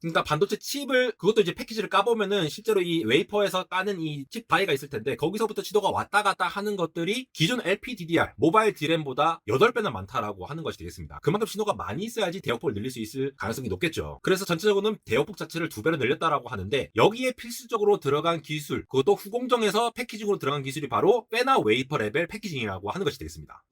그러니까 반도체 칩을 그것도 이제 패키지를 까보면은 실제로 이 웨이퍼에서 까는 이칩 다이가 있을 텐데 거기서부터 지도가 왔다 갔다 하는 것들이 기존 LPDDR 모바일 디램보다 8배나 많다라고 하는 것이 되겠습니다. 그만큼 신호가 많이 있어야지 대역폭을 늘릴 수 있을 가능성이 높겠죠. 그래서 전체적으로는 대역폭 자체를 두 배로 늘렸다라고 하는데 여기에 필수적으로 들어간 기술 그것도 후공정에서 패키징으로 들어간 기술이 바로 페나 웨이퍼 레벨 패키징이라고 하는 것이 되겠습니다.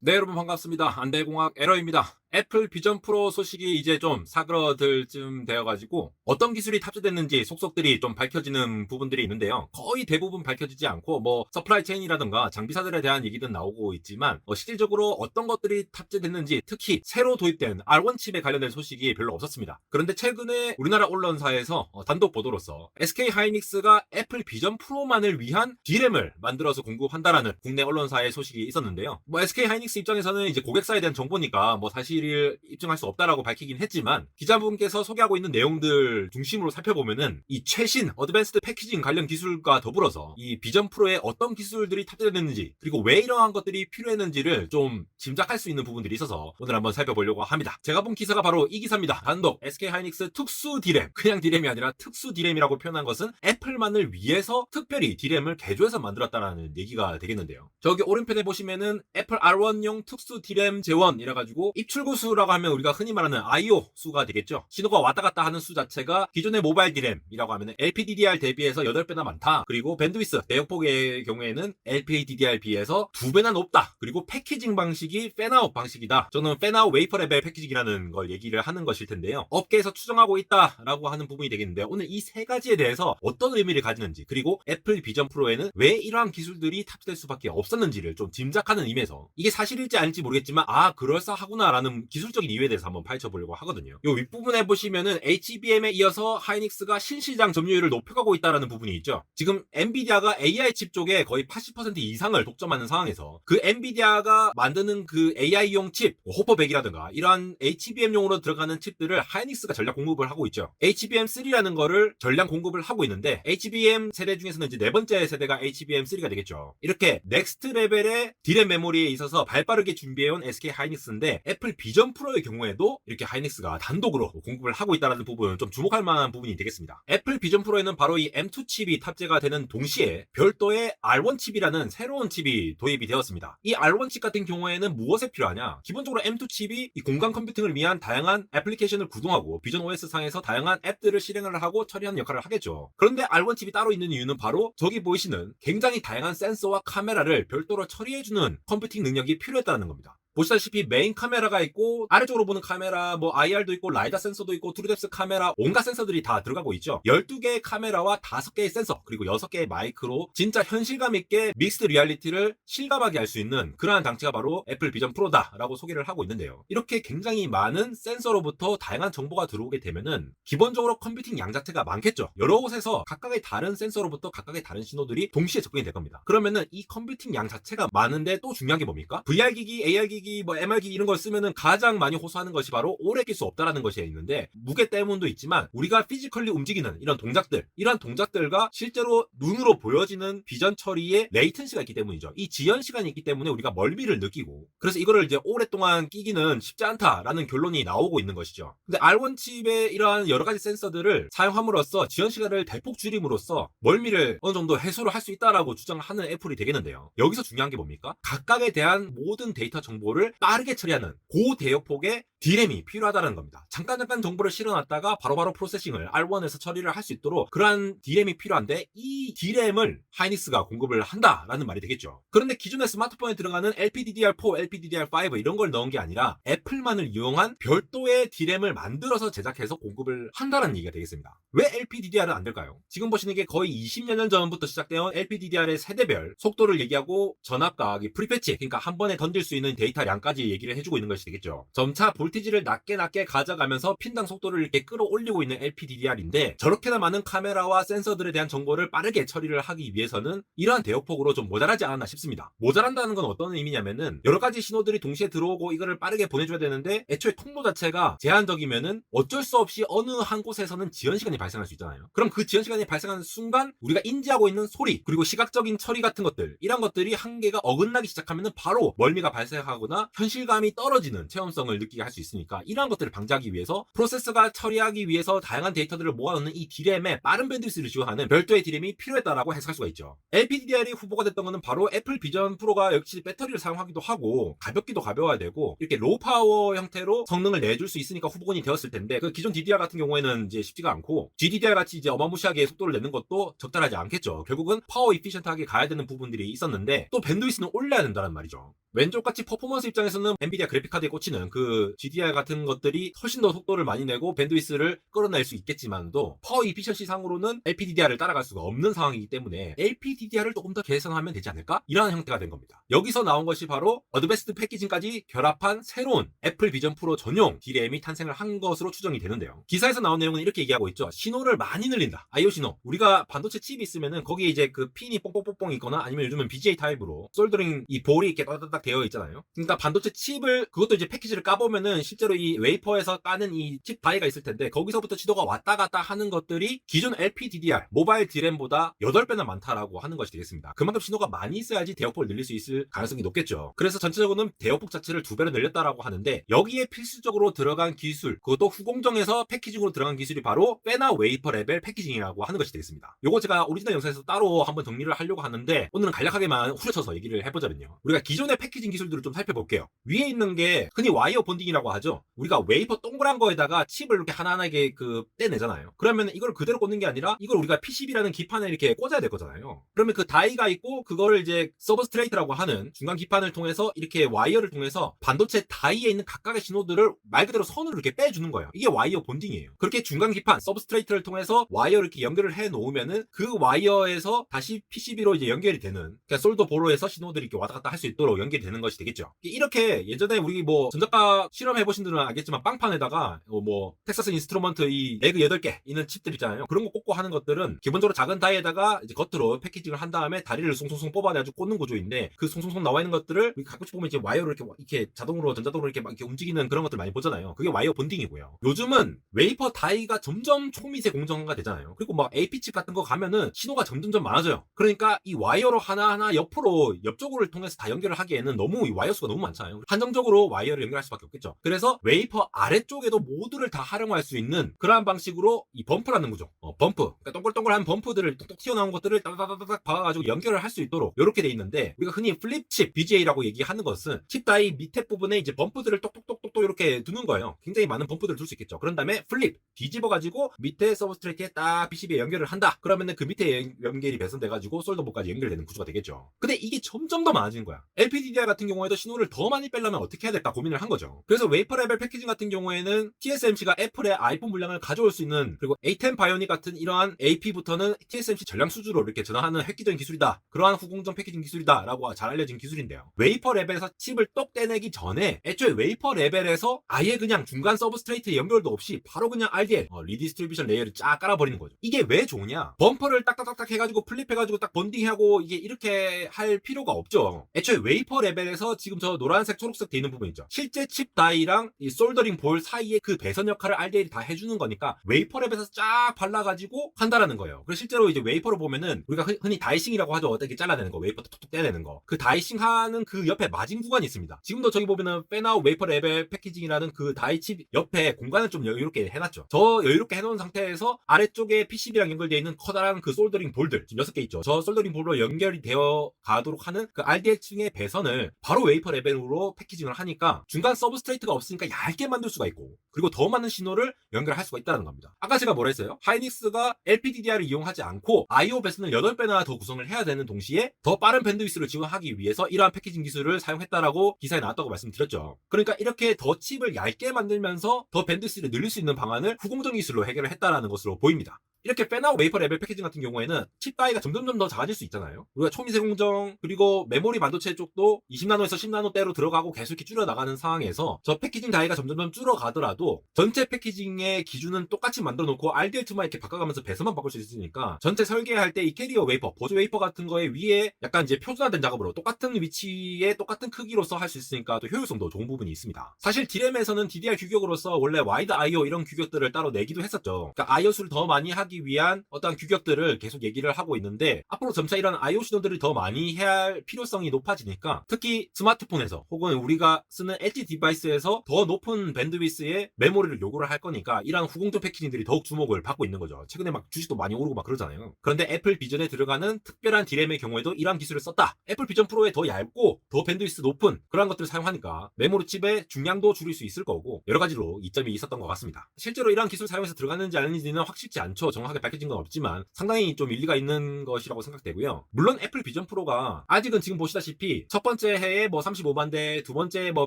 네 여러분 반갑습니다. 안대공학 에러입니다. 애플 비전 프로 소식이 이제 좀 사그러들 쯤 되어가지고 어떤 기술이 탑재됐는지 속속들이 좀 밝혀지는 부분들이 있는데요. 거의 대부분 밝혀지지 않고 뭐 서플라이 체인이라든가 장비사들에 대한 얘기는 나오고 있지만 어, 실질적으로 어떤 것들이 탑재됐는지 특히 새로 도입된 R1 칩에 관련된 소식이 별로 없었습니다. 그런데 최근에 우리나라 언론사에서 어, 단독 보도로서 SK 하이닉스가 애플 비전 프로만을 위한 D램을 만들어서 공급한다라는 국내 언론사의 소식이 있었는데요. 뭐 SK 하이닉스 입장에서는 이제 고객사에 대한 정보니까 뭐 사실 을 입증할 수 없다라고 밝히긴 했지만 기자분께서 소개하고 있는 내용들 중심으로 살펴보면은 이 최신 어드밴스드 패키징 관련 기술과 더불어서 이 비전 프로에 어떤 기술들이 탑재됐는지 그리고 왜 이러한 것들이 필요했는지를 좀 짐작할 수 있는 부분들이 있어서 오늘 한번 살펴보려고 합니다. 제가 본 기사가 바로 이 기사입니다. 단독 SK 하이닉스 특수 디램 그냥 디램이 아니라 특수 디램이라고 표현한 것은 애플만을 위해서 특별히 디램을 개조해서 만들었다는 얘기가 되겠는데요. 저기 오른편에 보시면은 애플 R1용 특수 디램 재원이라 가지고 입출 구 수라고 하면 우리가 흔히 말하는 IO 수가 되겠죠. 신호가 왔다 갔다 하는 수 자체가 기존의 모바일 디램이라고 하면 LPDDR 대비해서 8배나 많다. 그리고 밴드위스 내역폭의 경우에는 LPDDR 비해서 2배나 높다. 그리고 패키징 방식이 팬아웃 방식이다. 저는 팬아웃 웨이퍼 레벨 패키징이라는 걸 얘기를 하는 것일 텐데요. 업계에서 추정하고 있다라고 하는 부분이 되겠는데 오늘 이 세 가지에 대해서 어떤 의미를 가지는지 그리고 애플 비전 프로에는 왜 이러한 기술들이 탑재될 수밖에 없었는지를 좀 짐작하는 의미에서 이게 사실일지 아닐지 모르겠지만 아 그럴싸하구나라는 기술적인 이유에 대해서 한번 파헤쳐 보려고 하거든요. 요 윗부분에 보시면은 HBM에 이어서 하이닉스가 신시장 점유율을 높여가고 있다라는 부분이 있죠. 지금 엔비디아가 AI 칩 쪽에 거의 80% 이상을 독점하는 상황에서 그 엔비디아가 만드는 그 AI용 칩, 뭐 호퍼백이라든가 이러한 HBM용으로 들어가는 칩들을 하이닉스가 전략 공급을 하고 있죠. HBM3라는 거를 전량 공급을 하고 있는데 HBM 세대 중에서는 이제 네 번째 세대가 HBM3가 되겠죠. 이렇게 넥스트 레벨의 디램 메모리에 있어서 발빠르게 준비해온 SK 하이닉스인데 애플 비전 프로의 경우에도 이렇게 하이닉스가 단독으로 공급을 하고 있다는 부분 좀 주목할 만한 부분이 되겠습니다. 애플 비전 프로에는 바로 이 M2 칩이 탑재가 되는 동시에 별도의 R1 칩이라는 새로운 칩이 도입이 되었습니다. 이 R1 칩 같은 경우에는 무엇에 필요하냐? 기본적으로 M2 칩이 이 공간 컴퓨팅을 위한 다양한 애플리케이션을 구동하고 비전 OS 상에서 다양한 앱들을 실행을 하고 처리하는 역할을 하겠죠. 그런데 R1 칩이 따로 있는 이유는 바로 저기 보이시는 굉장히 다양한 센서와 카메라를 별도로 처리해주는 컴퓨팅 능력이 필요했다는 겁니다. 보시다시피 메인 카메라가 있고 아래쪽으로 보는 카메라 뭐 IR도 있고 라이다 센서도 있고 트루뎁스 카메라 온갖 센서들이 다 들어가고 있죠. 12개의 카메라와 5개의 센서 그리고 6개의 마이크로 진짜 현실감 있게 믹스드 리얼리티를 실감하게 할 수 있는 그러한 장치가 바로 애플 비전 프로다 라고 소개를 하고 있는데요. 이렇게 굉장히 많은 센서로부터 다양한 정보가 들어오게 되면은 기본적으로 컴퓨팅 양 자체가 많겠죠. 여러 곳에서 각각의 다른 센서로부터 각각의 다른 신호들이 동시에 접근이 될 겁니다. 그러면은 이 컴퓨팅 양 자체가 많은데 또 중요한 게 뭡니까? VR 기기, AR 기기 기기, 뭐 MR 기기 이런 걸 쓰면은 가장 많이 호소하는 것이 바로 오래 낄 수 없다라는 것이 있는데 무게 때문도 있지만 우리가 피지컬리 움직이는 이런 동작들, 이런 동작들과 실제로 눈으로 보여지는 비전 처리에 레이턴시가 있기 때문이죠. 이 지연 시간이 있기 때문에 우리가 멀미를 느끼고 그래서 이거를 이제 오랫동안 끼기는 쉽지 않다라는 결론이 나오고 있는 것이죠. 근데 R1 칩의 이러한 여러 가지 센서들을 사용함으로써 지연 시간을 대폭 줄임으로써 멀미를 어느 정도 해소를 할 수 있다라고 주장하는 애플이 되겠는데요. 여기서 중요한 게 뭡니까? 각각에 대한 모든 데이터 정보 를 빠르게 처리하는 고대역폭의 디램이 필요하다는 겁니다. 잠깐 잠깐 정보를 실어놨다가 바로 바로 프로세싱을 R1에서 처리를 할 수 있도록 그러한 디램이 필요한데 이 디램을 하이닉스가 공급을 한다라는 말이 되겠죠. 그런데 기존의 스마트폰에 들어가는 LPDDR4, LPDDR5 이런 걸 넣은 게 아니라 애플만을 이용한 별도의 디램을 만들어서 제작해서 공급을 한다는 얘기가 되겠습니다. 왜 LPDDR은 안 될까요? 지금 보시는 게 거의 20여 년 전부터 시작되어 LPDDR의 세대별 속도를 얘기하고 전압과 프리패치 그러니까 한 번에 던질 수 있는 데이터 량까지 얘기를 해주고 있는 것이 되겠죠. 점차 볼티지를 낮게 낮게 가져가면서 핀당 속도를 이렇게 끌어올리고 있는 LPDDR인데 저렇게나 많은 카메라와 센서들에 대한 정보를 빠르게 처리를 하기 위해서는 이러한 대역폭으로 좀 모자라지 않았나 싶습니다. 모자란다는 건 어떤 의미냐면은 여러 가지 신호들이 동시에 들어오고 이거를 빠르게 보내줘야 되는데 애초에 통로 자체가 제한적이면은 어쩔 수 없이 어느 한 곳에서는 지연 시간이 발생할 수 있잖아요. 그럼 그 지연 시간이 발생하는 순간 우리가 인지하고 있는 소리 그리고 시각적인 처리 같은 것들 이런 것들이 한계가 어긋나기 시작하면은 바로 멀미가 발생하 거나 현실감이 떨어지는 체험성을 느끼게 할 수 있으니까 이러한 것들을 방지하기 위해서 프로세서가 처리하기 위해서 다양한 데이터들을 모아놓는 이 D램에 빠른 밴드위스를 지원하는 별도의 D램이 필요했다라고 해석할 수가 있죠. LPDDR이 후보가 됐던 것은 바로 애플 비전 프로가 역시 배터리를 사용하기도 하고 가볍기도 가벼워야 되고 이렇게 로우 파워 형태로 성능을 내줄 수 있으니까 후보군이 되었을 텐데 그 기존 DDR 같은 경우에는 이제 쉽지가 않고 GDDR 같이 이제 어마무시하게 속도를 내는 것도 적절하지 않겠죠. 결국은 파워 이피션트하게 가야 되는 부분들이 있었는데 또 밴드위스는 올려야 된다는 말이죠. 왼쪽같이 퍼포먼스 입장에서는 엔비디아 그래픽카드에 꽂히는 그 GDR 같은 것들이 훨씬 더 속도를 많이 내고 밴드위스를 끌어낼 수 있겠지만도 파워 이피션시 상으로는 LPDDR을 따라갈 수가 없는 상황이기 때문에 LPDDR을 조금 더 개선하면 되지 않을까? 이러한 형태가 된 겁니다. 여기서 나온 것이 바로 어드베스트 패키징까지 결합한 새로운 애플 비전 프로 전용 D램이 탄생을 한 것으로 추정이 되는데요. 기사에서 나온 내용은 이렇게 얘기하고 있죠. 신호를 많이 늘린다. IO 신호. 우리가 반도체 칩이 있으면은 거기에 이제 그 핀이 뽕뽕뽕뽕 있거나 아니면 요즘은 BGA 타입으로 솔더링 이 볼이 이렇게 따닥따 닥 되어 있잖아요. 그러니까 반도체 칩을 그것도 이제 패키지를 까보면은 실제로 이 웨이퍼에서 까는 이칩 다이가 있을 텐데 거기서부터 지도가 왔다 갔다 하는 것들이 기존 LPDDR 모바일 D램보다 8배나 많다라고 하는 것이 되겠습니다. 그만큼 신호가 많이 있어야지 대역폭을 늘릴 수 있을 가능성이 높겠죠. 그래서 전체적으로는 대역폭 자체를 두 배로 늘렸다라고 하는데 여기에 필수적으로 들어간 기술 그것도 후공정에서 패키징으로 들어간 기술이 바로 페나 웨이퍼 레벨 패키징이라고 하는 것이 되겠습니다. 요거 제가 오리지널 영상에서 따로 한번 정리를 하려고 하는데 오늘은 간략하게만 후려쳐서 얘기를 해보자면요. 우리가 기존의 패 키징 기술들을 좀 살펴볼게요. 위에 있는 게 흔히 와이어 본딩이라고 하죠. 우리가 웨이퍼 동그란 거에다가 칩을 이렇게 하나하나게 그 떼내잖아요. 그러면 이걸 그대로 꽂는 게 아니라 이걸 우리가 PCB라는 기판에 이렇게 꽂아야 될 거잖아요. 그러면 그 다이가 있고 그거를 이제 서브스트레이트라고 하는 중간 기판을 통해서 이렇게 와이어를 통해서 반도체 다이에 있는 각각의 신호들을 말 그대로 선으로 이렇게 빼주는 거예요. 이게 와이어 본딩이에요. 그렇게 중간 기판 서브스트레이트를 통해서 와이어를 이렇게 연결을 해 놓으면은 그 와이어에서 다시 PCB로 이제 연결이 되는 그러니까 솔더 보로에서 신호들이 이렇게 왔다 갔다 할 수 있도록 연결 이 되는 것이 되겠죠. 이렇게 예전에 우리 뭐 전자가 실험해 보신 분들은 알겠지만 빵판에다가 어뭐 텍사스 인스트루먼트 이 레그 8개 있는 칩들 있잖아요. 그런 거 꽂고 하는 것들은 기본적으로 작은 다이에다가 이제 겉으로 패키징을 한 다음에 다리를 송송송 뽑아내가지고 꽂는 구조인데 그 송송송 나와 있는 것들을 가끔씩 보면 이제 와이어를 이렇게 이렇게 자동으로 전자동으로 이렇게 막 이렇게 움직이는 그런 것들 많이 보잖아요. 그게 와이어 본딩이고요. 요즘은 웨이퍼 다이가 점점 초미세 공정화가 되잖아요. 그리고 막 AP 칩 같은 거 가면은 신호가 점점점 많아져요. 그러니까 이 와이어로 하나하나 옆으로 옆쪽을 통해서 다 연결을 하기에는 너무 이 와이어 수가 너무 많잖아요. 한정적으로 와이어를 연결할 수밖에 없겠죠. 그래서 웨이퍼 아래쪽에도 모두를 다 활용할 수 있는 그러한 방식으로 이 범프라는 구조, 어, 범프, 그러니까 동글동글한 범프들을 톡톡 튀어나온 것들을 따다다닥 박아가지고 연결을 할 수 있도록 이렇게 돼 있는데 우리가 흔히 플립칩 BGA라고 얘기하는 것은 칩 다이 밑에 부분에 이제 범프들을 똑똑똑 똑 이렇게 두는 거예요. 굉장히 많은 범프들을 둘 수 있겠죠. 그런 다음에 플립 뒤집어 가지고 밑에 서브스트레이트에 딱 PCB에 연결을 한다. 그러면은 그 밑에 연- 연결이 배선돼 가지고 솔더보까지 연결되는 구조가 되겠죠. 근데 이게 점점 더 많아지는 거야. LPDDR 같은 경우에도 신호를 더 많이 빼려면 어떻게 해야 될까 고민을 한 거죠. 그래서 웨이퍼 레벨 패키징 같은 경우에는 TSMC가 애플의 아이폰 물량을 가져올 수 있는 그리고 A10 바이오닉 같은 이러한 AP부터는 TSMC 전량 수주로 이렇게 전환하는 획기적인 기술이다. 그러한 후공정 패키징 기술이다라고 잘 알려진 기술인데요. 웨이퍼 레벨에서 칩을 똑 떼내기 전에 애초에 웨이퍼 레벨에 서 아예 그냥 중간 서브스트레이트 연결도 없이 바로 그냥 RDL 어, 리디스트리뷰션 레이어를 쫙 깔아버리는 거죠. 이게 왜 좋냐? 범퍼를 딱딱딱딱 해가지고 플립해가지고 딱 번딩하고 이게 이렇게 할 필요가 없죠. 애초에 웨이퍼 레벨에서 지금 저 노란색 초록색 돼 있는 부분 있죠. 실제 칩 다이랑 이 솔더링 볼 사이에 그 배선 역할을 RDL이 다 해주는 거니까 웨이퍼 랩에서 쫙 발라가지고 한다라는 거예요. 그래서 실제로 이제 웨이퍼로 보면은 우리가 흔- 흔히 다이싱이라고 하죠. 어떻게 잘라내는 거, 웨이퍼 톡톡 떼내는 거. 그 다이싱 하는 그 옆에 마진 구간이 있습니다. 지금도 저기 보면은 페나우 웨이퍼 레벨 패키징이라는 그 다이 칩 옆에 공간을 좀 여유롭게 해놨죠. 저 여유롭게 해놓은 상태에서 아래쪽에 PCB랑 연결되어 있는 커다란 그 솔더링 볼들 지금 6개 있죠. 저 솔더링 볼로 연결이 되어 가도록 하는 그 RDL층의 배선을 바로 웨이퍼 레벨으로 패키징을 하니까 중간 서브스트레이트가 없으니까 얇게 만들 수가 있고 그리고 더 많은 신호를 연결할 수가 있다는 겁니다. 아까 제가 뭐라 했어요? 하이닉스가 LPDDR을 이용하지 않고 IO 배선을 8배나 더 구성을 해야 되는 동시에 더 빠른 밴드위스를 지원하기 위해서 이러한 패키징 기술을 사용했다라고 기사에 나왔다고 말씀드렸죠. 그러니까 이렇게 더 칩을 얇게 만들면서 더 밴드위스를 늘릴 수 있는 방안을 후공정 기술로 해결을 했다라는 것으로 보입니다. 이렇게 페나우 웨이퍼 레벨 패키징 같은 경우에는 칩 다이가 점점점 더 작아질 수 있잖아요. 우리가 초미세 공정 그리고 메모리 반도체 쪽도 20나노에서 10나노대로 들어가고 계속 줄여 나가는 상황에서 저 패키징 다이가 점점점 줄어가더라도 전체 패키징의 기준은 똑같이 만들어 놓고 RDL2만 이렇게 바꿔가면서 배선만 바꿀 수 있으니까 전체 설계할 때 이 캐리어 웨이퍼, 보조 웨이퍼 같은 거에 위에 약간 이제 표준화된 작업으로 똑같은 위치에 똑같은 크기로서 할 수 있으니까 또 효율성도 좋은 부분이 있습니다. 사실 D램에서는 DDR 규격으로서 원래 와이드 IO 이런 규격들을 따로 내기도 했었죠. 그러니까 IO 수를 더 많이 하든 하기 위한 어떤 규격들을 계속 얘기를 하고 있는데 앞으로 점차 이런 IO 신호들을 더 많이 해야 할 필요성이 높아지니까 특히 스마트폰에서 혹은 우리가 쓰는 엣지 디바이스에서 더 높은 밴드위스의 메모리를 요구를 할 거니까 이런 후공조 패키징들이 더욱 주목을 받고 있는 거죠. 최근에 막 주식도 많이 오르고 막 그러잖아요. 그런데 애플 비전에 들어가는 특별한 디램의 경우에도 이러한 기술을 썼다. 애플 비전 프로에 더 얇고 더 밴드위스 높은 그런 것들을 사용하니까 메모리 칩의 중량도 줄일 수 있을 거고 여러 가지로 이점이 있었던 것 같습니다. 실제로 이러한 기술 사용해서 들어갔는지 아닌지는 확실치 않죠. 정확하게 밝혀진 건 없지만 상당히 좀 일리가 있는 것이라고 생각되고요. 물론 애플 비전 프로가 아직은 지금 보시다시피 첫 번째 해에 뭐 35만 대, 두 번째 뭐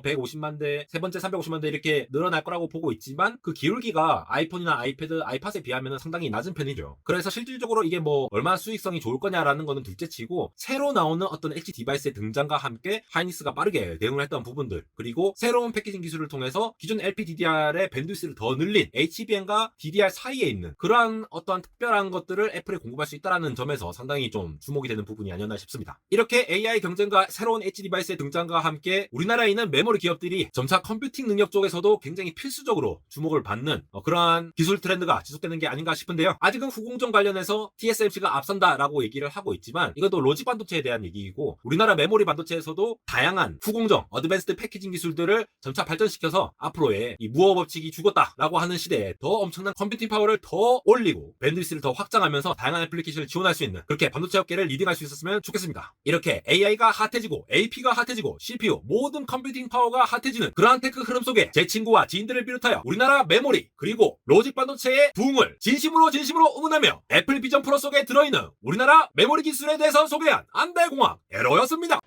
150만 대, 세 번째 350만 대 이렇게 늘어날 거라고 보고 있지만 그 기울기가 아이폰이나 아이패드, 아이팟에 비하면 상당히 낮은 편이죠. 그래서 실질적으로 이게 뭐 얼마나 수익성이 좋을 거냐라는 거는 둘째치고 새로 나오는 어떤 엣지 디바이스의 등장과 함께 하이니스가 빠르게 대응을 했던 부분들 그리고 새로운 패키징 기술을 통해서 기존 LPDDR의 밴드위스를 더 늘린 HBM과 DDR 사이에 있는 그러한 어 떠한 특별한 것들을 애플에 공급할 수 있다는 점에서 상당히 좀 주목이 되는 부분이 아니었나 싶습니다. 이렇게 AI 경쟁과 새로운 엣지 디바이스의 등장과 함께 우리나라에 있는 메모리 기업들이 점차 컴퓨팅 능력 쪽에서도 굉장히 필수적으로 주목을 받는 어, 그러한 기술 트렌드가 지속되는 게 아닌가 싶은데요. 아직은 후공정 관련해서 TSMC가 앞선다라고 얘기를 하고 있지만 이것도 로직 반도체에 대한 얘기이고 우리나라 메모리 반도체에서도 다양한 후공정, 어드밴스드 패키징 기술들을 점차 발전시켜서 앞으로의 이 무어 법칙이 죽었다라고 하는 시대에 더 엄청난 컴퓨팅 파워를 더 올리고 밴드위스를 더 확장하면서 다양한 애플리케이션을 지원할 수 있는 그렇게 반도체 업계를 리딩할 수 있었으면 좋겠습니다. 이렇게 AI가 핫해지고 AP가 핫해지고 CPU 모든 컴퓨팅 파워가 핫해지는 그러한 테크 흐름 속에 제 친구와 지인들을 비롯하여 우리나라 메모리 그리고 로직 반도체의 부흥을 진심으로 진심으로 응원하며 애플 비전 프로 속에 들어있는 우리나라 메모리 기술에 대해서 소개한 안대공학 에러였습니다.